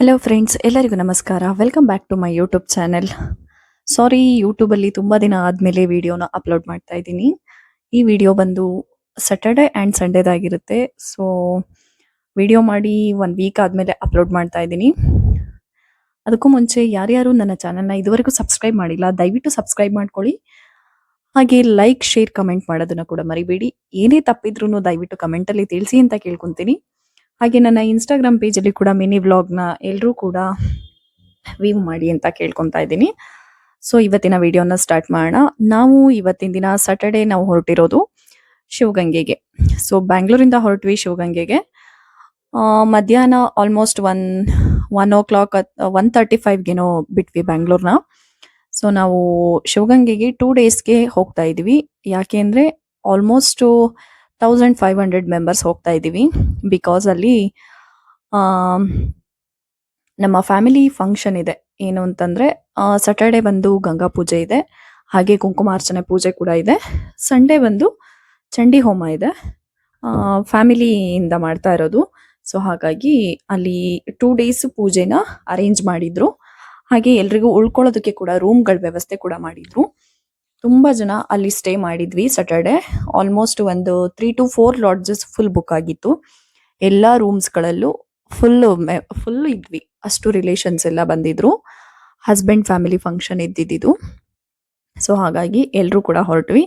Hello friends ಎಲ್ಲರಿಗೂ ನಮಸ್ಕಾರ. Welcome back to my YouTube channel sorry ಯೂಟ್ಯೂಬಲ್ಲಿ ತುಂಬ ದಿನ ಆದಮೇಲೆ ವಿಡಿಯೋನ ಅಪ್ಲೋಡ್ ಮಾಡ್ತಾ ಇದ್ದೀನಿ. ಈ ವಿಡಿಯೋ ಬಂದು ಸ್ಯಾಟರ್ಡೆ ಆ್ಯಂಡ್ ಸಂಡೇದಾಗಿರುತ್ತೆ ಸೊ ವಿಡಿಯೋ ಮಾಡಿ ಒನ್ ವೀಕ್ ಆದಮೇಲೆ ಅಪ್ಲೋಡ್ ಮಾಡ್ತಾ ಇದ್ದೀನಿ. ಅದಕ್ಕೂ ಮುಂಚೆ ಯಾರ್ಯಾರು ನನ್ನ ಚಾನಲ್ನ ಇದುವರೆಗೂ ಸಬ್ಸ್ಕ್ರೈಬ್ ಮಾಡಿಲ್ಲ, ದಯವಿಟ್ಟು ಸಬ್ಸ್ಕ್ರೈಬ್ ಮಾಡ್ಕೊಳ್ಳಿ. ಹಾಗೆ ಲೈಕ್ ಶೇರ್ ಕಮೆಂಟ್ ಮಾಡೋದನ್ನು ಕೂಡ ಮರಿಬೇಡಿ. ಏನೇ ತಪ್ಪಿದ್ರೂ ದಯವಿಟ್ಟು ಕಮೆಂಟಲ್ಲಿ ತಿಳಿಸಿ ಅಂತ ಕೇಳ್ಕೊತೀನಿ. ಹಾಗೆ ನನ್ನ ಇನ್ಸ್ಟಾಗ್ರಾಮ್ ಪೇಜಲ್ಲಿ ಕೂಡ ಮಿನಿ ವ್ಲಾಗ್ನ ಎಲ್ಲರೂ ಕೂಡ ವೀವ್ ಮಾಡಿ ಅಂತ ಕೇಳ್ಕೊತಾ ಇದ್ದೀನಿ. ಸೊ ಇವತ್ತಿನ ವಿಡಿಯೋನ ಸ್ಟಾರ್ಟ್ ಮಾಡೋಣ. ನಾವು ಇವತ್ತಿನ ದಿನ ಸ್ಯಾಟರ್ಡೇ ನಾವು ಹೊರಟಿರೋದು ಶಿವಗಂಗೆಗೆ. ಸೊ ಬ್ಯಾಂಗ್ಳೂರಿಂದ ಹೊರಟ್ವಿ ಶಿವಗಂಗೆಗೆ. ಮಧ್ಯಾಹ್ನ almost one one o'clock one thirty ಫೈವ್ಗೇನೋ ಬಿಟ್ವಿ ಬ್ಯಾಂಗ್ಳೂರ್ನ ಸೊ ನಾವು ಶಿವಗಂಗೆಗೆ ಟೂ ಡೇಸ್ಗೆ ಹೋಗ್ತಾ ಇದ್ವಿ. ಯಾಕೆ ಅಂದರೆ almost thousand five hundred members ಹೋಗ್ತಾ ಇದ್ದೀವಿ ಬಿಕಾಸ್ ಅಲ್ಲಿ ನಮ್ಮ ಫ್ಯಾಮಿಲಿ ಫಂಕ್ಷನ್ ಇದೆ. ಏನು ಅಂತಂದರೆ ಸ್ಯಾಟರ್ಡೆ ಬಂದು ಗಂಗಾ ಪೂಜೆ ಇದೆ. ಹಾಗೆ ಕುಂಕುಮಾರ್ಚನೆ ಪೂಜೆ ಕೂಡ ಇದೆ. ಸಂಡೇ ಬಂದು ಚಂಡಿ ಹೋಮ ಇದೆ. ಫ್ಯಾಮಿಲಿಯಿಂದ ಮಾಡ್ತಾ ಇರೋದು. ಸೊ ಹಾಗಾಗಿ ಅಲ್ಲಿ ಟೂ ಡೇಸ್ ಪೂಜೆನ ಅರೇಂಜ್ ಮಾಡಿದ್ರು. ಹಾಗೆ ಎಲ್ರಿಗೂ ಉಳ್ಕೊಳ್ಳೋದಕ್ಕೆ ಕೂಡ ರೂಮ್ಗಳ ವ್ಯವಸ್ಥೆ ಕೂಡ ಮಾಡಿದ್ರು. ತುಂಬಾ ಜನ ಅಲ್ಲಿ ಸ್ಟೇ ಮಾಡಿದ್ವಿ ಸ್ಯಾಟರ್ಡೆ ಆಲ್ಮೋಸ್ಟ್ ಒಂದು three to four lodges full book ಆಗಿತ್ತು. ಎಲ್ಲ ರೂಮ್ಸ್ ಗಳಲ್ಲೂ ಫುಲ್ ಫುಲ್ ಇದ್ವಿ. ಅಷ್ಟು ರಿಲೇಷನ್ಸ್ ಎಲ್ಲ ಬಂದಿದ್ರು. ಹಸ್ಬೆಂಡ್ ಫ್ಯಾಮಿಲಿ ಫಂಕ್ಷನ್ ಇದ್ದಿದ್ದು ಸೊ ಹಾಗಾಗಿ ಎಲ್ಲರೂ ಕೂಡ ಹೊರಟ್ವಿ.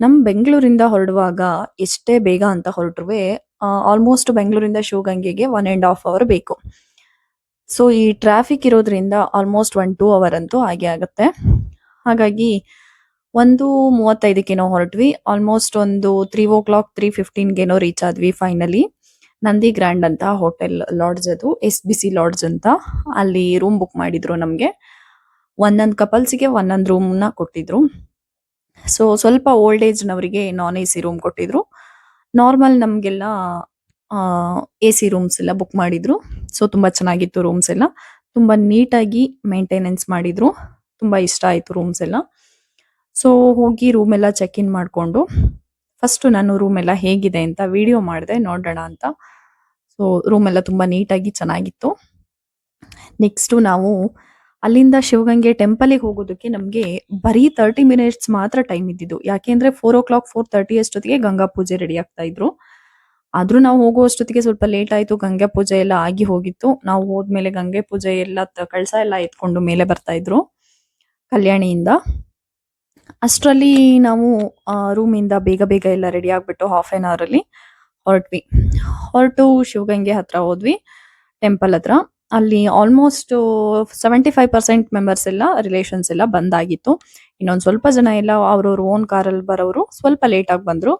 ನಮ್ ಬೆಂಗಳೂರಿಂದ ಹೊರಡುವಾಗ ಎಷ್ಟೇ ಬೇಗ ಅಂತ ಹೊರಟ್ರುವೆ ಆಲ್ಮೋಸ್ಟ್ ಬೆಂಗಳೂರಿಂದ ಶಿವಗಂಗೆಗೆ ಒನ್ ಆ್ಯಂಡ್ ಹಾಫ್ ಅವರ್ ಬೇಕು. ಸೊ ಈ ಟ್ರಾಫಿಕ್ ಇರೋದ್ರಿಂದ ಆಲ್ಮೋಸ್ಟ್ ಒನ್ ಟೂ ಅವರ್ ಅಂತೂ ಹಾಗೆ ಆಗುತ್ತೆ. ಹಾಗಾಗಿ ಒಂದು ಮೂವತ್ತೈದಕ್ಕೇನೋ ಹೊರಟ್ವಿ. ಆಲ್ಮೋಸ್ಟ್ ಒಂದು ತ್ರೀ ಓ ಕ್ಲಾಕ್ ತ್ರೀ ಫಿಫ್ಟೀನ್ಗೇನೋ ರೀಚ್ ಆದ್ವಿ ಫೈನಲಿ ನಂದಿ ಗ್ರ್ಯಾಂಡ್ ಅಂತ ಹೋಟೆಲ್ ಲಾಡ್ಜ್ ಅದು ಎಸ್ ಬಿ ಸಿ ಲಾಡ್ಜ್ ಅಂತ. ಅಲ್ಲಿ ರೂಮ್ ಬುಕ್ ಮಾಡಿದ್ರು ನಮಗೆ. ಒಂದೊಂದು ಕಪಲ್ಸ್ಗೆ ಒಂದೊಂದು ರೂಮ್ನ ಕೊಟ್ಟಿದ್ರು. ಸೊ ಸ್ವಲ್ಪ ಓಲ್ಡ್ ಏಜ್ ನವರಿಗೆ ನಾನ್ ಎ ಸಿ ರೂಮ್ ಕೊಟ್ಟಿದ್ರು. ನಾರ್ಮಲ್ ನಮಗೆಲ್ಲ ಎ ಸಿ ರೂಮ್ಸ್ ಎಲ್ಲ ಬುಕ್ ಮಾಡಿದ್ರು. ಸೊ ತುಂಬಾ ಚೆನ್ನಾಗಿತ್ತು ರೂಮ್ಸ್ ಎಲ್ಲ. ತುಂಬಾ ನೀಟಾಗಿ ಮೇಂಟೆನೆನ್ಸ್ ಮಾಡಿದ್ರು. ತುಂಬಾ ಇಷ್ಟ ಆಯಿತು ರೂಮ್ಸ್ ಎಲ್ಲ. ಸೊ ಹೋಗಿ ರೂಮ್ ಎಲ್ಲ ಚೆಕ್ ಇನ್ ಮಾಡ್ಕೊಂಡು ಫಸ್ಟ್ ನಾನು ರೂಮ್ ಎಲ್ಲ ಹೇಗಿದೆ ಅಂತ ವಿಡಿಯೋ ಮಾಡಿದೆ, ನೋಡೋಣ ಅಂತ. ಸೊ ರೂಮ್ ಎಲ್ಲ ತುಂಬಾ ನೀಟಾಗಿ ಚೆನ್ನಾಗಿತ್ತು. ನೆಕ್ಸ್ಟು ನಾವು ಅಲ್ಲಿಂದ ಶಿವಗಂಗೆ ಟೆಂಪಲ್ಗೆ ಹೋಗೋದಕ್ಕೆ ನಮಗೆ ಬರೀ ತರ್ಟಿ ಮಿನಿಟ್ಸ್ ಮಾತ್ರ ಟೈಮ್ ಇದ್ದಿದ್ದು. ಯಾಕೆಂದ್ರೆ four o'clock four thirty ಅಷ್ಟೊತ್ತಿಗೆ ಗಂಗಾ ಪೂಜೆ ರೆಡಿ ಆಗ್ತಾ ಇದ್ರು. ಆದ್ರೂ ನಾವು ಹೋಗೋ ಅಷ್ಟೊತ್ತಿಗೆ ಸ್ವಲ್ಪ ಲೇಟ್ ಆಯಿತು, ಗಂಗಾ ಪೂಜೆ ಎಲ್ಲ ಆಗಿ ಹೋಗಿತ್ತು. ನಾವು ಹೋದ್ಮೇಲೆ ಗಂಗೆ ಪೂಜೆ ಎಲ್ಲ ಕಳಸ ಎಲ್ಲ ಎತ್ಕೊಂಡು ಮೇಲೆ ಬರ್ತಾ ಇದ್ರು ಕಲ್ಯಾಣಿಯಿಂದ. ಅಷ್ಟರಲ್ಲಿ ನಾವು ರೂಮ್ ಇಂದ ಬೇಗ ಬೇಗ ಎಲ್ಲ ರೆಡಿ ಆಗಿಬಿಟ್ಟು ಹಾಫ್ ಆನ್ ಅವರ್ ಅಲ್ಲಿ ಹೊರಟ್ವಿ. ಹೊರಟು ಶಿವಗಂಗೆ ಹತ್ರ ಹೋದ್ವಿ ಟೆಂಪಲ್ ಹತ್ರ. ಅಲ್ಲಿ almost seventy five percent members ಎಲ್ಲ ರಿಲೇಷನ್ಸ್ ಎಲ್ಲ ಬಂದಾಗಿತ್ತು. ಇನ್ನೊಂದು ಸ್ವಲ್ಪ ಜನ ಎಲ್ಲ ಅವ್ರವ್ರ ಓನ್ ಕಾರಲ್ಲಿ ಬರೋರು ಸ್ವಲ್ಪ ಲೇಟ್ ಆಗಿ ಬಂದ್ರು.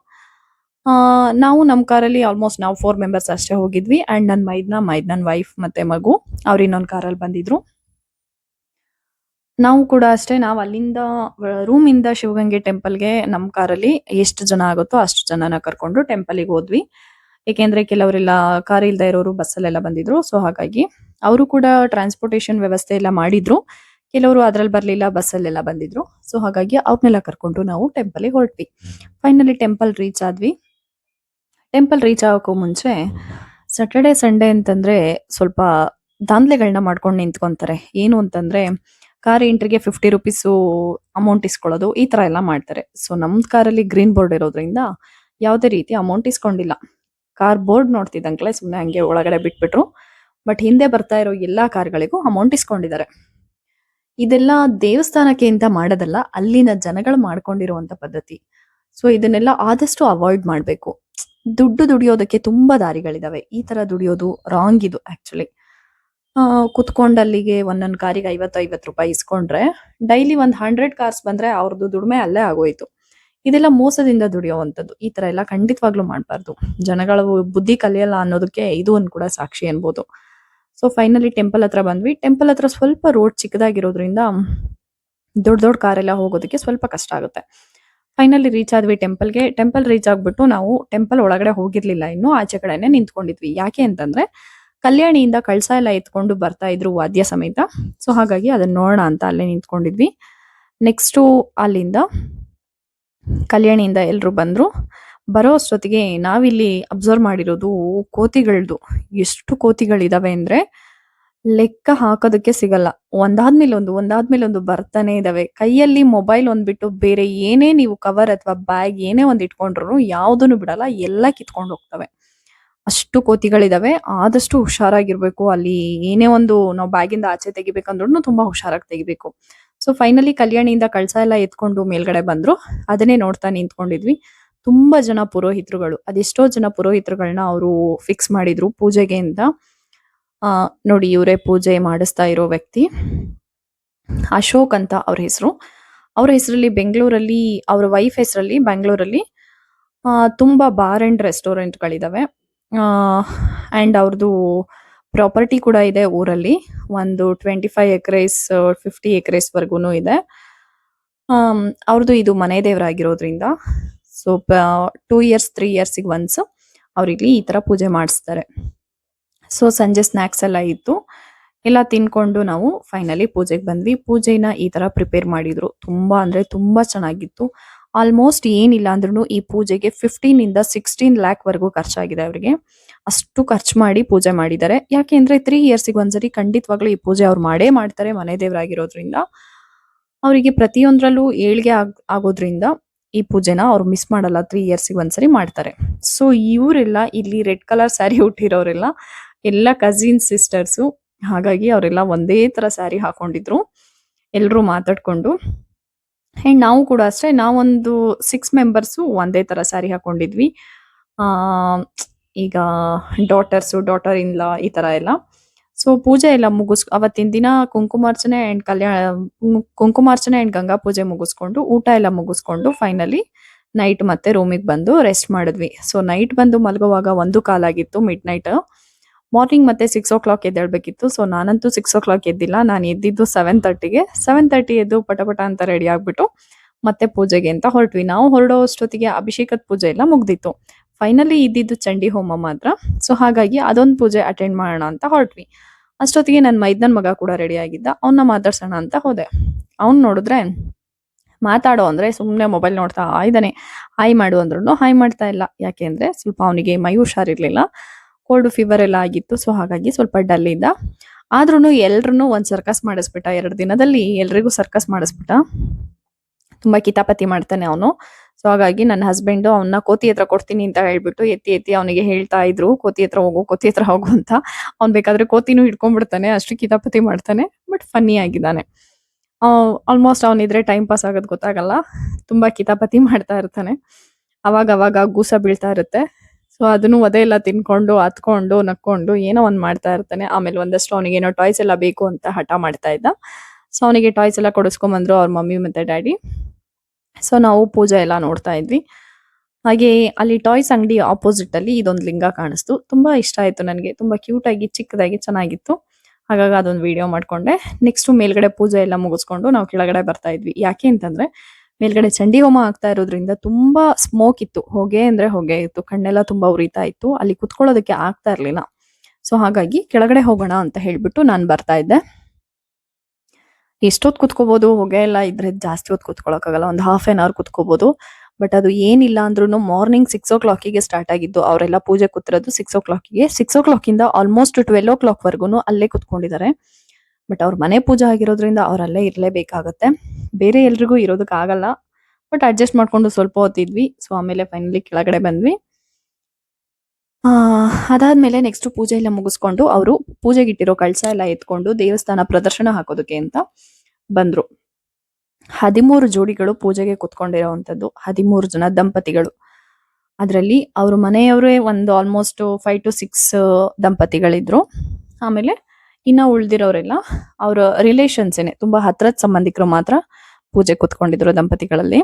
ನಾವು ನಮ್ಮ ಕಾರಲ್ಲಿ ಆಲ್ಮೋಸ್ಟ್ ನಾವು ಫೋರ್ ಮೆಂಬರ್ಸ್ ಅಷ್ಟೇ ಹೋಗಿದ್ವಿ. ಅಂಡ್ ನನ್ನ ಮೈದ್ನ ಮೈದ್ ನನ್ನ ವೈಫ್ ಮತ್ತೆ ಮಗು, ಅವ್ರು ಇನ್ನೊಂದು ಕಾರಲ್ಲಿ ಬಂದಿದ್ರು. ನಾವು ಕೂಡ ಅಷ್ಟೇ, ನಾವು ಅಲ್ಲಿಂದ ರೂಮ್ ಇಂದ ಶಿವಗಂಗೆ ಟೆಂಪಲ್ಗೆ ನಮ್ಮ ಕಾರಲ್ಲಿ ಎಷ್ಟು ಜನ ಆಗುತ್ತೋ ಅಷ್ಟು ಜನನ ಕರ್ಕೊಂಡು ಟೆಂಪಲ್ಗೆ ಹೋದ್ವಿ. ಏಕೆಂದ್ರೆ ಕೆಲವರೆಲ್ಲ ಕಾರ್ ಇಲ್ಲದೆ ಇರೋರು ಬಸ್ಸಲ್ಲೆಲ್ಲ ಬಂದಿದ್ರು ಸೊ ಹಾಗಾಗಿ ಅವರು ಕೂಡ ಟ್ರಾನ್ಸ್ಪೋರ್ಟೇಷನ್ ವ್ಯವಸ್ಥೆ ಎಲ್ಲ ಮಾಡಿದ್ರು. ಕೆಲವರು ಅದ್ರಲ್ಲಿ ಬರ್ಲಿಲ್ಲ ಬಸ್ಸಲ್ಲೆಲ್ಲ ಬಂದಿದ್ರು. ಸೊ ಹಾಗಾಗಿ ಅವ್ರನ್ನೆಲ್ಲ ಕರ್ಕೊಂಡು ನಾವು ಟೆಂಪಲ್ಗೆ ಹೊರಟ್ವಿ. ಫೈನಲಿ ಟೆಂಪಲ್ ರೀಚ್ ಆದ್ವಿ. ಟೆಂಪಲ್ ರೀಚ್ ಆಗೋಕ್ಕೂ ಮುಂಚೆ ಸ್ಯಾಟರ್ಡೆ ಸಂಡೇ ಅಂತಂದ್ರೆ ಸ್ವಲ್ಪ ದಾಂಧಲೆಗಳನ್ನ ಮಾಡ್ಕೊಂಡು ನಿಂತ್ಕೊಂತಾರೆ. ಏನು ಅಂತಂದ್ರೆ ಕಾರ್ ಎಂಟ್ರಿಗೆ ಫಿಫ್ಟಿ ರುಪೀಸು ಅಮೌಂಟ್ ಇಸ್ಕೊಳ್ಳೋದು, ಈ ತರ ಎಲ್ಲ ಮಾಡ್ತಾರೆ. ಸೊ ನಮ್ ಕಾರಲ್ಲಿ ಗ್ರೀನ್ ಬೋರ್ಡ್ ಇರೋದ್ರಿಂದ ಯಾವುದೇ ರೀತಿ ಅಮೌಂಟ್ ಇಸ್ಕೊಂಡಿಲ್ಲ. ಕಾರ್ ಬೋರ್ಡ್ ನೋಡ್ತಿದ್ದಂಕ್ಲೆ ಸುಮ್ಮನೆ ಹಂಗೆ ಒಳಗಡೆ ಬಿಟ್ಬಿಟ್ರು. ಬಟ್ ಹಿಂದೆ ಬರ್ತಾ ಇರೋ ಎಲ್ಲಾ ಕಾರ್ಗಳಿಗೂ ಅಮೌಂಟ್ ಇಸ್ಕೊಂಡಿದ್ದಾರೆ. ಇದೆಲ್ಲ ದೇವಸ್ಥಾನಕ್ಕೆ ಅಂತ ಮಾಡೋದಲ್ಲ, ಅಲ್ಲಿನ ಜನಗಳು ಮಾಡ್ಕೊಂಡಿರುವಂತ ಪದ್ಧತಿ. ಸೊ ಇದನ್ನೆಲ್ಲ ಆದಷ್ಟು ಅವಾಯ್ಡ್ ಮಾಡಬೇಕು. ದುಡ್ಡು ದುಡಿಯೋದಕ್ಕೆ ತುಂಬಾ ದಾರಿಗಳಿದಾವೆ. ಈ ತರ ದುಡಿಯೋದು ರಾಂಗ್ ಇದು ಆಕ್ಚುಲಿ ಕುತ್ಕೊಂಡ್ ಅಲ್ಲಿಗೆ ಒಂದೊಂದು ಕಾರಿಗೆ ಐವತ್ತು ಐವತ್ತು ರೂಪಾಯಿ ಇಸ್ಕೊಂಡ್ರೆ ಡೈಲಿ ಒಂದ್ ಹಂಡ್ರೆಡ್ ಕಾರ್ಸ್ ಬಂದ್ರೆ ಅವ್ರದ್ದು ದುಡಿಮೆ ಅಲ್ಲೇ ಆಗೋಯ್ತು. ಇದೆಲ್ಲ ಮೋಸದಿಂದ ದುಡಿಯುವಂಥದ್ದು. ಈ ತರ ಎಲ್ಲ ಖಂಡಿತವಾಗ್ಲೂ ಮಾಡಬಾರ್ದು. ಜನಗಳ ಬುದ್ಧಿ ಕಲಿಯಲ್ಲ ಅನ್ನೋದಕ್ಕೆ ಇದು ಒಂದು ಕೂಡ ಸಾಕ್ಷಿ ಅನ್ಬೋದು. ಸೊ ಫೈನಲಿ ಟೆಂಪಲ್ ಹತ್ರ ಬಂದ್ವಿ. ಟೆಂಪಲ್ ಹತ್ರ ಸ್ವಲ್ಪ ರೋಡ್ ಚಿಕ್ಕದಾಗಿರೋದ್ರಿಂದ ದೊಡ್ಡ ದೊಡ್ಡ ಕಾರೆಲ್ಲ ಹೋಗೋದಕ್ಕೆ ಸ್ವಲ್ಪ ಕಷ್ಟ ಆಗುತ್ತೆ. ಫೈನಲಿ ರೀಚ್ ಆದ್ವಿ ಟೆಂಪಲ್ಗೆ ಟೆಂಪಲ್ ರೀಚ್ ಆಗ್ಬಿಟ್ಟು ನಾವು ಟೆಂಪಲ್ ಒಳಗಡೆ ಹೋಗಿರ್ಲಿಲ್ಲ. ಇನ್ನು ಆಚೆ ಕಡೆನೆ ನಿಂತ್ಕೊಂಡಿದ್ವಿ. ಯಾಕೆ ಅಂತಂದ್ರೆ ಕಲ್ಯಾಣಿಯಿಂದ ಕಳಸ ಎಲ್ಲ ಎತ್ಕೊಂಡು ಬರ್ತಾ ಇದ್ರು ವಾದ್ಯ ಸಮೇತ. ಸೊ ಹಾಗಾಗಿ ಅದನ್ನ ನೋಡೋಣ ಅಂತ ಅಲ್ಲೇ ನಿಂತ್ಕೊಂಡಿದ್ವಿ. ನೆಕ್ಸ್ಟು ಅಲ್ಲಿಂದ ಕಲ್ಯಾಣಿಯಿಂದ ಎಲ್ಲರೂ ಬಂದ್ರು. ಬರೋ ಅಷ್ಟೊತ್ತಿಗೆ ನಾವಿಲ್ಲಿ ಅಬ್ಸರ್ವ್ ಮಾಡಿರೋದು ಕೋತಿಗಳದ್ದು ಎಷ್ಟು ಕೋತಿಗಳಿದಾವೆ ಅಂದರೆ ಲೆಕ್ಕ ಹಾಕೋದಕ್ಕೆ ಸಿಗಲ್ಲ. ಒಂದಾದ್ಮೇಲೆ ಒಂದು ಒಂದಾದ್ಮೇಲೆ ಒಂದು ಬರ್ತಾನೆ ಇದಾವೆ. ಕೈಯಲ್ಲಿ ಮೊಬೈಲ್ ಒಂದ್ಬಿಟ್ಟು ಬೇರೆ ಏನೇ ನೀವು ಕವರ್ ಅಥವಾ ಬ್ಯಾಗ್ ಏನೇ ಒಂದ್ ಇಟ್ಕೊಂಡ್ರು ಯಾವ್ದನ್ನು ಬಿಡಲ್ಲ. ಎಲ್ಲ ಕಿತ್ಕೊಂಡು ಹೋಗ್ತವೆ. ಅಷ್ಟು ಕೋತಿಗಳಿದಾವೆ. ಆದಷ್ಟು ಹುಷಾರಾಗಿರ್ಬೇಕು. ಅಲ್ಲಿ ಏನೇ ಒಂದು ನಾವು ಬ್ಯಾಗಿಂದ ಆಚೆ ತೆಗಿಬೇಕಂದ್ರೂ ತುಂಬಾ ಹುಷಾರಾಗಿ ತೆಗಿಬೇಕು. ಸೊ ಫೈನಲಿ ಕಲ್ಯಾಣಿಯಿಂದ ಕಳ್ಸ ಎಲ್ಲ ಎತ್ಕೊಂಡು ಮೇಲ್ಗಡೆ ಬಂದ್ರು. ಅದನ್ನೇ ನೋಡ್ತಾ ನಿಂತ್ಕೊಂಡಿದ್ವಿ. ತುಂಬಾ ಜನ ಪುರೋಹಿತರುಗಳು, ಅದೆಷ್ಟೋ ಜನ ಪುರೋಹಿತರುಗಳನ್ನ ಅವರು ಫಿಕ್ಸ್ ಮಾಡಿದ್ರು ಪೂಜೆಗೆ ಅಂತ ನೋಡಿ ಇವರೇ ಪೂಜೆ ಮಾಡಿಸ್ತಾ ಇರೋ ವ್ಯಕ್ತಿ. ಅಶೋಕ್ ಅಂತ ಅವ್ರ ಹೆಸರು. ಅವ್ರ ಹೆಸರಲ್ಲಿ ಬೆಂಗಳೂರಲ್ಲಿ, ಅವ್ರ ವೈಫ್ ಹೆಸರಲ್ಲಿ ಬೆಂಗಳೂರಲ್ಲಿ ತುಂಬಾ ಬಾರ್ ಅಂಡ್ ರೆಸ್ಟೋರೆಂಟ್ಗಳಿದಾವೆ ಅಂಡ್ ಅವ್ರದ್ದು ಪ್ರಾಪರ್ಟಿ ಕೂಡ ಇದೆ ಊರಲ್ಲಿ. ಒಂದು twenty five acres fifty acres ವರ್ಗೂ ಇದೆ. ಅವ್ರದ್ದು ಇದು ಮನೆ ದೇವರಾಗಿರೋದ್ರಿಂದ. ಸೊ ಟೂ ಇಯರ್ಸ್ ತ್ರೀ ಇಯರ್ಸಿಗೆ ಒನ್ಸ್ ಅವ್ರಿಲ್ಲಿ ಈ ಥರ ಪೂಜೆ ಮಾಡಿಸ್ತಾರೆ. ಸೊ ಸಂಜೆ ಸ್ನಾಕ್ಸ್ ಎಲ್ಲ ಇತ್ತು. ಎಲ್ಲ ತಿನ್ಕೊಂಡು ನಾವು ಫೈನಲಿ ಪೂಜೆಗೆ ಬಂದ್ವಿ. ಪೂಜೆನ ಈ ಥರ ಪ್ರಿಪೇರ್ ಮಾಡಿದ್ರು. ತುಂಬ ಅಂದರೆ ತುಂಬ ಚೆನ್ನಾಗಿತ್ತು. ಆಲ್ಮೋಸ್ಟ್ ಏನಿಲ್ಲ ಅಂದ್ರೂ ಈ ಪೂಜೆಗೆ ಫಿಫ್ಟೀನ್ ಇಂದ ಸಿಕ್ಸ್ಟೀನ್ ಲ್ಯಾಕ್ ವರೆಗೂ ಖರ್ಚಾಗಿದೆ ಅವರಿಗೆ. ಅಷ್ಟು ಖರ್ಚು ಮಾಡಿ ಪೂಜೆ ಮಾಡಿದ್ದಾರೆ. ಯಾಕೆಂದ್ರೆ ತ್ರೀ ಇಯರ್ಸಿಗೆ ಒಂದ್ಸರಿ ಖಂಡಿತವಾಗ್ಲೂ ಈ ಪೂಜೆ ಅವ್ರು ಮಾಡೇ ಮಾಡ್ತಾರೆ ಮನೆ ದೇವರಾಗಿರೋದ್ರಿಂದ. ಅವರಿಗೆ ಪ್ರತಿಯೊಂದರಲ್ಲೂ ಏಳಿಗೆ ಆಗ್- ಆಗೋದ್ರಿಂದ ಈ ಪೂಜೆನ ಅವ್ರು ಮಿಸ್ ಮಾಡಲ್ಲ ತ್ರೀ ಇಯರ್ಸಿಗೆ ಒಂದ್ಸರಿ ಮಾಡ್ತಾರೆ. ಸೊ ಇವರೆಲ್ಲ ಇಲ್ಲಿ ರೆಡ್ ಕಲರ್ ಸ್ಯಾರಿ ಹುಟ್ಟಿರೋರೆಲ್ಲ ಎಲ್ಲ ಕಸಿನ್ ಸಿಸ್ಟರ್ಸು ಹಾಗಾಗಿ ಅವರೆಲ್ಲ ಒಂದೇ ತರ ಸ್ಯಾರಿ ಹಾಕೊಂಡಿದ್ರು. ಎಲ್ಲರೂ ಮಾತಾಡ್ಕೊಂಡು ಅಂಡ್ ನಾವು ಕೂಡ ಅಷ್ಟೇ, ನಾವೊಂದು ಸಿಕ್ಸ್ ಮೆಂಬರ್ಸು ಒಂದೇ ತರ ಸ್ಯಾರಿ ಹಾಕೊಂಡಿದ್ವಿ. ಈಗ ಡಾಟರ್ಸು ಡಾಟರ್ ಇನ್ ಲಾ ಈ ತರ ಎಲ್ಲ. ಸೊ ಪೂಜೆ ಎಲ್ಲ ಮುಗಿಸ್, ಅವತ್ತಿನ ದಿನ ಕುಂಕುಮಾರ್ಚನೆ ಅಂಡ್ ಕಲ್ಯಾಣ ಕುಂಕುಮಾರ್ಚನೆ ಅಂಡ್ ಗಂಗಾ ಪೂಜೆ ಮುಗಿಸ್ಕೊಂಡು, ಊಟ ಎಲ್ಲ ಮುಗಿಸ್ಕೊಂಡು ಫೈನಲಿ ನೈಟ್ ಮತ್ತೆ ರೂಮಿಗೆ ಬಂದು ರೆಸ್ಟ್ ಮಾಡಿದ್ವಿ. ಸೊ ನೈಟ್ ಬಂದು ಮಲಗುವಾಗ ಒಂದು ಕಾಲಾಗಿತ್ತು ಮಿಡ್ ನೈಟ್ ಮಾರ್ನಿಂಗ್ ಮತ್ತೆ ಸಿಕ್ಸ್ ಓ ಕ್ಲಾಕ್ ಎದ್ದೇಳ್ಬೇಕಿತ್ತು. ಸೊ ನಾನಂತೂ ಸಿಕ್ಸ್ ಓ ಕ್ಲಾಕ್ ಎದ್ದಿಲ್ಲ. ನಾನು ಎದ್ದಿದ್ದು ಸೆವೆನ್ ತರ್ಟಿಗೆ ಸೆವೆನ್ ತರ್ಟಿ ಎದ್ದು ಪಟ ಪಟ ಅಂತ ರೆಡಿ ಆಗ್ಬಿಟ್ಟು ಮತ್ತೆ ಪೂಜೆಗೆ ಅಂತ ಹೊರಟ್ವಿ. ನಾವು ಹೊರಡೋ ಅಷ್ಟೊತ್ತಿಗೆ ಅಭಿಷೇಕದ ಪೂಜೆ ಎಲ್ಲ ಮುಗ್ದಿತ್ತು. ಫೈನಲಿ ಇದ್ದಿದ್ದು ಚಂಡಿ ಹೋಮ ಮಾತ್ರ. ಸೊ ಹಾಗಾಗಿ ಅದೊಂದು ಪೂಜೆ ಅಟೆಂಡ್ ಮಾಡೋಣ ಅಂತ ಹೊರಟ್ವಿ. ಅಷ್ಟೊತ್ತಿಗೆ ನನ್ನ ಮೈದನ ಮಗ ಕೂಡ ರೆಡಿ ಆಗಿದ್ದ. ಅವನ್ನ ಮಾತಾಡ್ಸೋಣ ಅಂತ ಹೋದೆ. ಅವ್ನು ನೋಡಿದ್ರೆ ಮಾತಾಡೋ ಅಂದ್ರೆ ಸುಮ್ಮನೆ ಮೊಬೈಲ್ ನೋಡ್ತಾ ಇದ್ದಾನೆ. ಹಾಯ್ ಮಾಡು ಅಂದ್ರೂ ಹಾಯ್ ಮಾಡ್ತಾ ಇಲ್ಲ. ಯಾಕೆಂದ್ರೆ ಸ್ವಲ್ಪ ಅವನಿಗೆ ಮೈ ಹುಷಾರಿರ್ಲಿಲ್ಲ. ಕೋಲ್ಡ್ ಫೀವರ್ ಎಲ್ಲ ಆಗಿತ್ತು, ಸೊ ಹಾಗಾಗಿ ಸ್ವಲ್ಪ ಡಲ್ ಇದ್ದ. ಆದ್ರೂ ಎಲ್ರೂ ಒಂದು ಸರ್ಕಸ್ ಮಾಡಿಸ್ಬಿಟ್ಟ, ಎರಡು ದಿನದಲ್ಲಿ ಎಲ್ರಿಗೂ ಸರ್ಕಸ್ ಮಾಡಿಸ್ಬಿಟ್ಟ. ತುಂಬಾ ಕಿತಾಪತಿ ಮಾಡ್ತಾನೆ ಅವನು. ಸೊ ಹಾಗಾಗಿ ನನ್ನ ಹಸ್ಬೆಂಡ್ ಅವನ್ನ ಕೋತಿ ಹತ್ರ ಕೊಡ್ತೀನಿ ಅಂತ ಹೇಳ್ಬಿಟ್ಟು ಎತ್ತಿ ಎತ್ತಿ ಅವನಿಗೆ ಹೇಳ್ತಾ ಇದ್ರು, ಕೋತಿ ಹತ್ರ ಹೋಗು, ಕೋತಿ ಹತ್ರ ಹೋಗು ಅಂತ. ಅವ್ನ್ ಬೇಕಾದ್ರೆ ಕೋತಿನೂ ಹಿಡ್ಕೊಂಡ್ಬಿಡ್ತಾನೆ, ಅಷ್ಟು ಕಿತಾಪತಿ ಮಾಡ್ತಾನೆ ಬಟ್ ಫನ್ನಿ ಆಗಿದ್ದಾನೆ. ಆಲ್ಮೋಸ್ಟ್ ಅವನಿದ್ರೆ ಟೈಮ್ ಪಾಸ್ ಆಗೋದು ಗೊತ್ತಾಗಲ್ಲ. ತುಂಬಾ ಕಿತಾಪತಿ ಮಾಡ್ತಾ ಇರ್ತಾನೆ. ಅವಾಗ ಅವಾಗ ಗೂಸ ಬೀಳ್ತಾ ಇರುತ್ತೆ. ಸೊ ಅದನ್ನು ಒದೆ ಎಲ್ಲ ತಿನ್ಕೊಂಡು ಹತ್ಕೊಂಡು ನಕ್ಕೊಂಡು ಏನೋ ಒಂದ್ ಮಾಡ್ತಾ ಇರ್ತಾನೆ. ಆಮೇಲೆ ಒಂದಷ್ಟು ಅವನಿಗೆ ಏನೋ ಟಾಯ್ಸ್ ಎಲ್ಲ ಬೇಕು ಅಂತ ಹಠ ಮಾಡ್ತಾ ಇದ್ದ. ಸೊ ಅವನಿಗೆ ಟಾಯ್ಸ್ ಎಲ್ಲ ಕೊಡಿಸ್ಕೊಂಬಂದ್ರು ಅವ್ರ ಮಮ್ಮಿ ಮತ್ತೆ ಡ್ಯಾಡಿ ಸೊ ನಾವು ಪೂಜೆ ಎಲ್ಲ ನೋಡ್ತಾ ಇದ್ವಿ. ಹಾಗೆ ಅಲ್ಲಿ ಟಾಯ್ಸ್ ಅಂಗಡಿ ಆಪೋಸಿಟ್ ಅಲ್ಲಿ ಇದೊಂದು ಲಿಂಗ ಕಾಣಿಸ್ತು. ತುಂಬಾ ಇಷ್ಟ ಆಯ್ತು ನನಗೆ. ತುಂಬಾ ಕ್ಯೂಟ್ ಆಗಿ, ಚಿಕ್ಕದಾಗಿ ಚೆನ್ನಾಗಿತ್ತು. ಹಾಗಾಗಿ ಅದೊಂದು ವಿಡಿಯೋ ಮಾಡ್ಕೊಂಡೆ. ನೆಕ್ಸ್ಟ್ ಮೇಲ್ಗಡೆ ಪೂಜೆ ಎಲ್ಲ ಮುಗಿಸ್ಕೊಂಡು ನಾವು ಕೆಳಗಡೆ ಬರ್ತಾ ಇದ್ವಿ. ಯಾಕೆ ಅಂತಂದ್ರೆ ಮೇಲ್ಗಡೆ ಚಂಡಿ ಹೋಮ ಆಗ್ತಾ ಇರೋದ್ರಿಂದ ತುಂಬಾ ಸ್ಮೋಕ್ ಇತ್ತು. ಹೊಗೆ ಅಂದ್ರೆ ಹೊಗೆ ಇತ್ತು. ಕಣ್ಣೆಲ್ಲ ತುಂಬಾ ಉರಿತಾ ಇತ್ತು. ಅಲ್ಲಿ ಕುತ್ಕೊಳ್ಳೋದಕ್ಕೆ ಆಗ್ತಾ ಇರ್ಲಿಲ್ಲ. ಸೊ ಹಾಗಾಗಿ ಕೆಳಗಡೆ ಹೋಗೋಣ ಅಂತ ಹೇಳ್ಬಿಟ್ಟು ನಾನು ಬರ್ತಾ ಇದ್ದೆ. ಎಷ್ಟೊತ್ತು ಕುತ್ಕೋಬಹುದು ಹೊಗೆ ಎಲ್ಲ ಇದ್ರೆ ಜಾಸ್ತಿ ಹೊತ್ತು ಕುತ್ಕೊಳ್ಳೋಕ್ಕಾಗಲ್ಲ ಒಂದು ಹಾಫ್ ಆನ್ ಅವರ್ ಕುತ್ಕೋಬಹುದು ಬಟ್ ಅದು ಏನಿಲ್ಲ ಅಂದ್ರೂ ಮಾರ್ನಿಂಗ್ ಸಿಕ್ಸ್ ಓ ಕ್ಲಾಕಿಗೆ ಸ್ಟಾರ್ಟ್ ಆಗಿದ್ದು. ಅವರೆಲ್ಲ ಪೂಜೆ ಕೂತಿರೋದು ಸಿಕ್ಸ್ ಓ ಕ್ಲಾಕಿಗೆ ಸಿಕ್ಸ್ ಓ ಕ್ಲಾಕ್ ಇಂದ ಆಲ್ಮೋಸ್ಟ್ ಟ್ವೆಲ್ ಓ ಕ್ಲಾಕ್ ವರ್ಗು ಅಲ್ಲೇ ಕುತ್ಕೊಂಡಿದ್ದಾರೆ. ಬಟ್ ಅವ್ರ ಮನೆ ಪೂಜೆ ಆಗಿರೋದ್ರಿಂದ ಅವರಲ್ಲೇ ಇರ್ಲೇಬೇಕಾಗತ್ತೆ. ಬೇರೆ ಎಲ್ರಿಗೂ ಇರೋದಕ್ಕೆ ಆಗಲ್ಲ. ಬಟ್ ಅಡ್ಜಸ್ಟ್ ಮಾಡ್ಕೊಂಡು ಸ್ವಲ್ಪ ಹೊತ್ತಿದ್ವಿ. ಸೊ ಆಮೇಲೆ ಫೈನಲಿ ಕೆಳಗಡೆ ಬಂದ್ವಿ. ಅದಾದ್ಮೇಲೆ ನೆಕ್ಸ್ಟ್ ಪೂಜೆ ಎಲ್ಲ ಮುಗಿಸ್ಕೊಂಡು ಅವರು ಪೂಜೆಗೆ ಇಟ್ಟಿರೋ ಕಳಸ ಎಲ್ಲ ಎತ್ಕೊಂಡು ದೇವಸ್ಥಾನ ಪ್ರದರ್ಶನ ಹಾಕೋದಕ್ಕೆ ಅಂತ ಬಂದ್ರು. ಹದಿಮೂರು ಜೋಡಿಗಳು ಪೂಜೆಗೆ ಕುತ್ಕೊಂಡಿರೋವಂಥದ್ದು ಹದಿಮೂರು ಜನ ದಂಪತಿಗಳು. ಅದರಲ್ಲಿ ಅವ್ರ ಮನೆಯವರೇ ಒಂದು ಆಲ್ಮೋಸ್ಟ್ ಫೈವ್ ಟು ಸಿಕ್ಸ್ ದಂಪತಿಗಳಿದ್ರು. ಆಮೇಲೆ ಇನ್ನ ಉಳ್ದಿರೋರೆಲ್ಲ ಅವ್ರ ರಿಲೇಷನ್ಸೇನೆ ತುಂಬಾ ಹತ್ರದ ಸಂಬಂಧಿಕರು ಮಾತ್ರ ಪೂಜೆ ಕುತ್ಕೊಂಡಿದ್ರು ದಂಪತಿಗಳಲ್ಲಿ.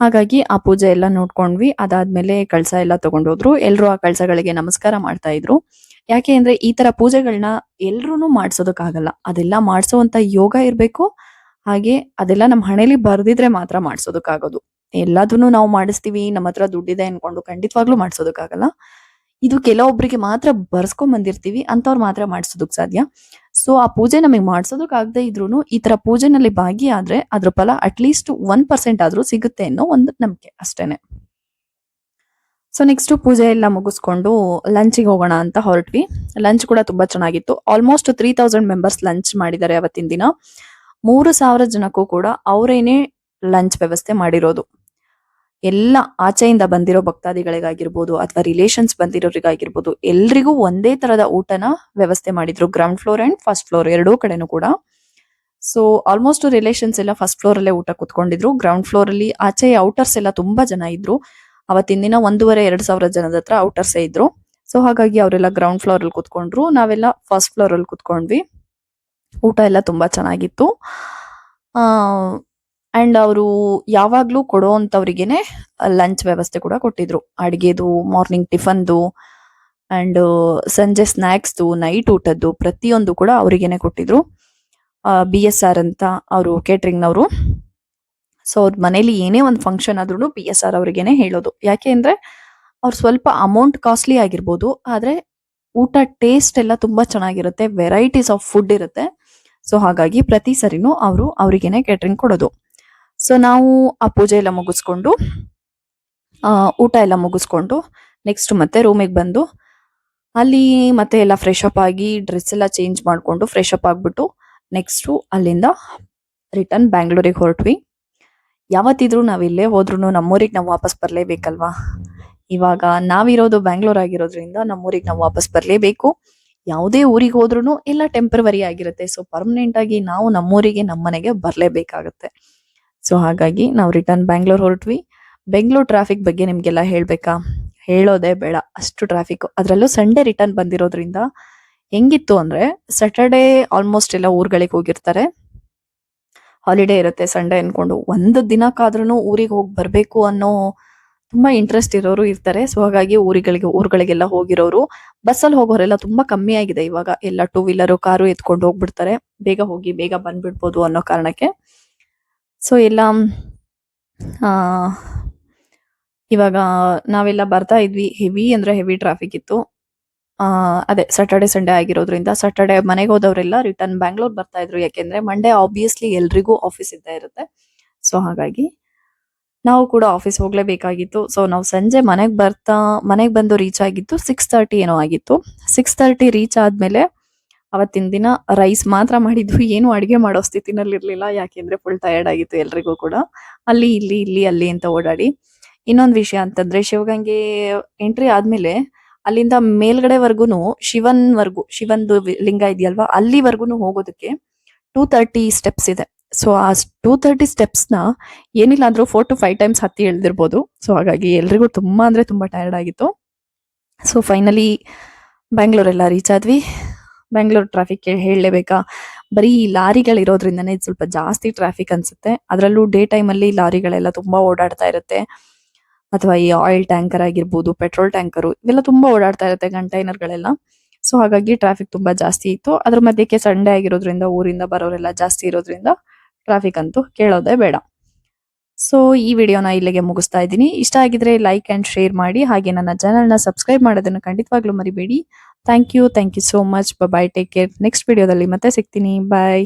ಹಾಗಾಗಿ ಆ ಪೂಜೆ ಎಲ್ಲ ನೋಡ್ಕೊಂಡ್ವಿ. ಅದಾದ್ಮೇಲೆ ಕಳಸ ಎಲ್ಲ ತಗೊಂಡೋದ್ರು. ಎಲ್ರು ಆ ಕಳಸಗಳಿಗೆ ನಮಸ್ಕಾರ ಮಾಡ್ತಾ ಇದ್ರು. ಯಾಕೆ ಅಂದ್ರೆ ಈ ತರ ಪೂಜೆಗಳನ್ನ ಎಲ್ರು ಮಾಡ್ಸೋದಕ್ಕಾಗಲ್ಲ. ಅದೆಲ್ಲ ಮಾಡ್ಸೋವಂತ ಯೋಗ ಇರ್ಬೇಕು. ಹಾಗೆ ಅದೆಲ್ಲ ನಮ್ಮ ಹಣೆಲಿ ಬರ್ದಿದ್ರೆ ಮಾತ್ರ ಮಾಡ್ಸೋದಕ್ಕಾಗೋದು. ಎಲ್ಲದನ್ನು ನಾವು ಮಾಡಿಸ್ತೀವಿ ನಮ್ಮ ಹತ್ರ ದುಡ್ಡಿದೆ ಅನ್ಕೊಂಡು ಖಂಡಿತವಾಗ್ಲೂ ಮಾಡ್ಸೋದಕ್ಕಾಗಲ್ಲ. ಇದು ಕೆಲವೊಬ್ಬರಿಗೆ ಮಾತ್ರ ಬರ್ಸ್ಕೊಂಡ್ ಬಂದಿರ್ತೀವಿ ಅಂತವ್ರು ಮಾತ್ರ ಮಾಡಿಸೋದಕ್ಕೆ ಸಾಧ್ಯ. ಸೊ ಆ ಪೂಜೆ ನಮಗೆ ಮಾಡಿಸೋದಕ್ಕೆ ಆಗದೆ ಇದ್ರು ಈ ತರ ಪೂಜೆನಲ್ಲಿ ಭಾಗಿಯಾದ್ರೆ ಅದ್ರ ಫಲ ಅಟ್ಲೀಸ್ಟ್ ಒನ್ ಪರ್ಸೆಂಟ್ ಆದ್ರೂ ಸಿಗುತ್ತೆ ಅನ್ನೋ ಒಂದು ನಂಬಿಕೆ ಅಷ್ಟೇನೆ. ಸೊ ನೆಕ್ಸ್ಟ್ ಪೂಜೆ ಎಲ್ಲ ಮುಗಿಸ್ಕೊಂಡು ಲಂಚಿಗೆ ಹೋಗೋಣ ಅಂತ ಹೊರಟ್ವಿ. ಲಂಚ್ ಕೂಡ ತುಂಬಾ ಚೆನ್ನಾಗಿತ್ತು. Almost three thousand members lunch ಮಾಡಿದ್ದಾರೆ ಅವತ್ತಿನ ದಿನ. ಮೂರು ಸಾವಿರ ಜನಕ್ಕೂ ಕೂಡ ಅವರೇನೆ ಲಂಚ್ ವ್ಯವಸ್ಥೆ ಮಾಡಿರೋದು. ಎಲ್ಲ ಆಚೆಯಿಂದ ಬಂದಿರೋ ಭಕ್ತಾದಿಗಳಿಗಾಗಿರ್ಬೋದು ಅಥವಾ ರಿಲೇಷನ್ಸ್ ಬಂದಿರೋರಿಗಾಗಿರ್ಬೋದು, ಎಲ್ರಿಗೂ ಒಂದೇ ತರದ ಊಟನ ವ್ಯವಸ್ಥೆ ಮಾಡಿದ್ರು. Ground floor and first floor ಎರಡೂ ಕಡೆನೂ ಕೂಡ. ಸೊ ಆಲ್ಮೋಸ್ಟ್ ರಿಲೇಷನ್ಸ್ ಎಲ್ಲ ಫಸ್ಟ್ ಫ್ಲೋರ್ ಅಲ್ಲೇ ಊಟ ಕುತ್ಕೊಂಡಿದ್ರು. ಗ್ರೌಂಡ್ ಫ್ಲೋರ್ ಅಲ್ಲಿ ಆಚೆ ಔಟರ್ಸ್ ಎಲ್ಲ ತುಂಬಾ ಜನ ಇದ್ರು. ಅವತ್ತಿನ ದಿನ ಒಂದೂವರೆ, ಎರಡ್ ಸಾವಿರ ಜನದ ಹತ್ರ ಔಟರ್ಸ್ ಇದ್ರು. ಸೊ ಹಾಗಾಗಿ ಅವರೆಲ್ಲ ಗ್ರೌಂಡ್ ಫ್ಲೋರ್ ಅಲ್ಲಿ ಕುತ್ಕೊಂಡ್ರು. ನಾವೆಲ್ಲ ಫಸ್ಟ್ ಫ್ಲೋರ್ ಅಲ್ಲಿ ಕುತ್ಕೊಂಡ್ವಿ. ಊಟ ಎಲ್ಲ ತುಂಬಾ ಚೆನ್ನಾಗಿತ್ತು. ಅಂಡ್ ಅವರು ಯಾವಾಗ್ಲೂ ಕೊಡೋಂಥವ್ರಿಗೇನೆ ಲಂಚ್ ವ್ಯವಸ್ಥೆ ಕೂಡ ಕೊಟ್ಟಿದ್ರು. ಅಡಿಗೆದು ಮಾರ್ನಿಂಗ್ ಟಿಫನ್ದು ಅಂಡ್ ಸಂಜೆ ಸ್ನ್ಯಾಕ್ಸ್ದು ನೈಟ್ ಊಟದ್ದು ಪ್ರತಿಯೊಂದು ಕೂಡ ಅವರಿಗೇನೆ ಕೊಟ್ಟಿದ್ರು. ಬಿ ಎಸ್ ಆರ್ ಅಂತ ಅವರು ಕೇಟ್ರಿಂಗ್ನವರು ಸೊ ಅವ್ರ ಮನೇಲಿ ಏನೇ ಒಂದು ಫಂಕ್ಷನ್ ಆದ್ರೂ ಬಿ ಎಸ್ ಆರ್ ಅವ್ರಿಗೇನೆ ಹೇಳೋದು. ಯಾಕೆ ಅಂದ್ರೆ, ಅವ್ರು ಸ್ವಲ್ಪ ಅಮೌಂಟ್ ಕಾಸ್ಟ್ಲಿ ಆಗಿರ್ಬೋದು, ಆದ್ರೆ ಊಟ ಟೇಸ್ಟ್ ಎಲ್ಲ ತುಂಬಾ ಚೆನ್ನಾಗಿರುತ್ತೆ ವೆರೈಟೀಸ್ ಆಫ್ ಫುಡ್ ಇರುತ್ತೆ. ಸೊ ಹಾಗಾಗಿ ಪ್ರತಿ ಸರಿನೂ ಅವರು ಅವರಿಗೇನೆ ಕೇಟ್ರಿಂಗ್ ಕೊಡೋದು. ಸೊ ನಾವು ಆ ಪೂಜೆ ಎಲ್ಲ ಮುಗಿಸ್ಕೊಂಡು ಊಟ ಎಲ್ಲ ಮುಗಿಸ್ಕೊಂಡು ನೆಕ್ಸ್ಟ್ ಮತ್ತೆ ರೂಮಿಗೆ ಬಂದು, ಅಲ್ಲಿ ಮತ್ತೆ ಎಲ್ಲ ಫ್ರೆಶ್ ಅಪ್ ಆಗಿ ಡ್ರೆಸ್ ಎಲ್ಲ ಚೇಂಜ್ ಮಾಡ್ಕೊಂಡು ಫ್ರೆಶ್ ಅಪ್ ಆಗ್ಬಿಟ್ಟು ನೆಕ್ಸ್ಟ್ ಅಲ್ಲಿಂದ ರಿಟರ್ನ್ ಬ್ಯಾಂಗ್ಳೂರಿಗೆ ಹೊರಟ್ವಿ. ಯಾವತ್ತಿದ್ರು ನಾವು ಇಲ್ಲೇ ಹೋದ್ರು ನಮ್ಮೂರಿಗೆ ನಾವು ವಾಪಸ್ ಬರಲೇಬೇಕಲ್ವಾ? ಇವಾಗ ನಾವಿರೋದು ಬ್ಯಾಂಗ್ಳೂರ್ ಆಗಿರೋದ್ರಿಂದ ನಮ್ಮೂರಿಗೆ ನಾವು ವಾಪಸ್ ಬರಲೇಬೇಕು. ಯಾವುದೇ ಊರಿಗೆ ಹೋದ್ರೂ ಎಲ್ಲ ಟೆಂಪ್ರವರಿ ಆಗಿರುತ್ತೆ. ಸೊ ಪರ್ಮನೆಂಟ್ ಆಗಿ ನಾವು ನಮ್ಮೂರಿಗೆ, ನಮ್ಮನೆಗೆ ಬರ್ಲೇಬೇಕಾಗತ್ತೆ. ಸೊ ಹಾಗಾಗಿ ನಾವು ರಿಟರ್ನ್ ಬ್ಯಾಂಗ್ಳೂರ್ ಹೊರಟ್ವಿ. ಬೆಂಗಳೂರು ಟ್ರಾಫಿಕ್ ಬಗ್ಗೆ ನಿಮ್ಗೆಲ್ಲ ಹೇಳ್ಬೇಕಾ? ಹೇಳೋದೇ ಬೇಡ. ಅಷ್ಟು ಟ್ರಾಫಿಕ್ ಅದರಲ್ಲೂ ಸಂಡೇ ರಿಟರ್ನ್ ಬಂದಿರೋದ್ರಿಂದ ಹೆಂಗಿತ್ತು ಅಂದ್ರೆ ಸ್ಯಾಟರ್ಡೇ ಆಲ್ಮೋಸ್ಟ್ ಎಲ್ಲ ಊರ್ಗಳಿಗೆ ಹೋಗಿರ್ತಾರೆ. ಹಾಲಿಡೇ ಇರುತ್ತೆ ಸಂಡೇ ಅನ್ಕೊಂಡು. ಒಂದು ದಿನಕ್ಕಾದ್ರೂ ಊರಿಗೆ ಹೋಗಿ ಬರಬೇಕು ಅನ್ನೋ ತುಂಬಾ ಇಂಟ್ರೆಸ್ಟ್ ಇರೋರು ಇರ್ತಾರೆ. ಸೊ ಹಾಗಾಗಿ ಊರಿಗಳಿಗೆ, ಊರುಗಳಿಗೆಲ್ಲ ಹೋಗಿರೋರು. ಬಸ್ಸಲ್ಲಿ ಹೋಗೋರೆಲ್ಲ ತುಂಬಾ ಕಮ್ಮಿ ಆಗಿದೆ ಇವಾಗ. ಎಲ್ಲ ಟೂ ವೀಲರ್ ಕಾರು ಎತ್ಕೊಂಡು ಹೋಗ್ಬಿಡ್ತಾರೆ. ಬೇಗ ಹೋಗಿ, ಬೇಗ ಬಂದ್ಬಿಡ್ಬೋದು ಅನ್ನೋ ಕಾರಣಕ್ಕೆ. ಸೊ ಎಲ್ಲ ಇವಾಗ ನಾವೆಲ್ಲ ಬರ್ತಾ ಇದ್ವಿ, ಹೆವಿ ಅಂದ್ರೆ ಹೆವಿ ಟ್ರಾಫಿಕ್ ಇತ್ತು. ಅದೇ ಸಾಟರ್ಡೆ ಸಂಡೇ ಆಗಿರೋದ್ರಿಂದ ಸಾಟರ್ಡೆ ಮನೆಗೆ ಹೋದವರೆಲ್ಲ ರಿಟರ್ನ್ ಬ್ಯಾಂಗ್ಳೂರ್ ಬರ್ತಾ ಇದ್ರು. ಯಾಕೆಂದ್ರೆ ಮಂಡೇ ಆಬ್ವಿಯಸ್ಲಿ ಎಲ್ರಿಗೂ ಆಫೀಸ್ ಇದ್ದೇ ಇರುತ್ತೆ. ಸೊ ಹಾಗಾಗಿ ನಾವು ಕೂಡ ಆಫೀಸ್ ಹೋಗ್ಲೇಬೇಕಾಗಿತ್ತು. ಸೊ ನಾವು ಸಂಜೆ ಮನೆಗೆ ಬರ್ತಾ, ಮನೆಗೆ ಬಂದು ರೀಚ್ ಆಗಿತ್ತು ಸಿಕ್ಸ್ ತರ್ಟಿ ಏನೋ ಆಗಿತ್ತು. ಸಿಕ್ಸ್ ತರ್ಟಿ ರೀಚ್ ಆದ್ಮೇಲೆ ಅವತ್ತಿನ ದಿನ ರೈಸ್ ಮಾತ್ರ ಮಾಡಿದ್ವಿ ಏನು ಅಡಿಗೆ ಮಾಡೋ ಸ್ಥಿತಿನಲ್ಲಿ ಇರ್ಲಿಲ್ಲ ಯಾಕೆಂದ್ರೆ ಫುಲ್ ಟಯರ್ಡ್ ಆಗಿತ್ತು ಎಲ್ರಿಗೂ ಕೂಡ. ಅಲ್ಲಿ, ಇಲ್ಲಿ ಇಲ್ಲಿ, ಅಲ್ಲಿ ಅಂತ ಓಡಾಡಿ. ಇನ್ನೊಂದು ವಿಷಯ ಅಂತಂದ್ರೆ, ಶಿವಗಂಗೆ ಎಂಟ್ರಿ ಆದ್ಮೇಲೆ ಅಲ್ಲಿಂದ ಮೇಲ್ಗಡೆವರ್ಗುನು ಶಿವನ್ ವರ್ಗು ಶಿವಂದು ಲಿಂಗ ಇದೆಯಲ್ವಾ, ಅಲ್ಲಿವರ್ಗುನು ಹೋಗೋದಕ್ಕೆ ಟೂ ತರ್ಟಿ ಸ್ಟೆಪ್ಸ್ ಇದೆ. ಸೊ ಆ ಟೂ ತರ್ಟಿ ಸ್ಟೆಪ್ಸ್ನ ಏನಿಲ್ಲ ಅಂದ್ರೂ ಫೋರ್ ಟು ಫೈವ್ ಟೈಮ್ಸ್ ಹತ್ತಿ ಎಳ್ದಿರ್ಬೋದು. ಸೊ ಹಾಗಾಗಿ ಎಲ್ರಿಗೂ ತುಂಬಾ ಅಂದ್ರೆ ತುಂಬಾ ಟಯರ್ಡ್ ಆಗಿತ್ತು. ಸೊ ಫೈನಲಿ ಬ್ಯಾಂಗ್ಳೂರೆಲ್ಲ ರೀಚ್ ಆದ್ವಿ. ಬ್ಯಾಂಗ್ಳೂರ್ ಟ್ರಾಫಿಕ್ ಹೇಳಲೇಬೇಕಾ? ಬರೀ ಲಾರಿಗಳಿರೋದ್ರಿಂದನೇ ಇದು ಸ್ವಲ್ಪ ಜಾಸ್ತಿ ಟ್ರಾಫಿಕ್ ಅನ್ಸುತ್ತೆ. ಅದರಲ್ಲೂ ಡೇ ಟೈಮಲ್ಲಿ ಲಾರಿಗಳೆಲ್ಲ ತುಂಬಾ ಓಡಾಡ್ತಾ ಇರುತ್ತೆ. ಅಥವಾ ಈ ಆಯಿಲ್ ಟ್ಯಾಂಕರ್ ಆಗಿರ್ಬೋದು ಪೆಟ್ರೋಲ್ ಟ್ಯಾಂಕರು ಇವೆಲ್ಲ ತುಂಬಾ ಓಡಾಡ್ತಾ ಇರುತ್ತೆ ಕಂಟೈನರ್ಗಳೆಲ್ಲ ಸೊ ಹಾಗಾಗಿ ಟ್ರಾಫಿಕ್ ತುಂಬಾ ಜಾಸ್ತಿ ಇತ್ತು. ಅದ್ರ ಮಧ್ಯಕ್ಕೆ ಸಂಡೇ ಆಗಿರೋದ್ರಿಂದ, ಊರಿಂದ ಬರೋರೆಲ್ಲ ಜಾಸ್ತಿ ಇರೋದ್ರಿಂದ ಟ್ರಾಫಿಕ್ ಅಂತೂ ಕೇಳೋದೇ ಬೇಡ. ಸೊ ಈ ವಿಡಿಯೋನ ಇಲ್ಲಿಗೆ ಮುಗಿಸ್ತಾ ಇದ್ದೀನಿ. ಇಷ್ಟ ಆಗಿದ್ರೆ ಲೈಕ್ ಅಂಡ್ ಶೇರ್ ಮಾಡಿ, ಹಾಗೆ ನನ್ನ ಚಾನಲ್ನ ಸಬ್ಸ್ಕ್ರೈಬ್ ಮಾಡೋದನ್ನು ಖಂಡಿತವಾಗ್ಲೂ ಮರಿಬೇಡಿ. Thank you thank you so much bye take care next ವಿಡಿಯೋದಲ್ಲಿ ಮತ್ತೆ ಸಿಗ್ತೀನಿ. ಬಾಯ್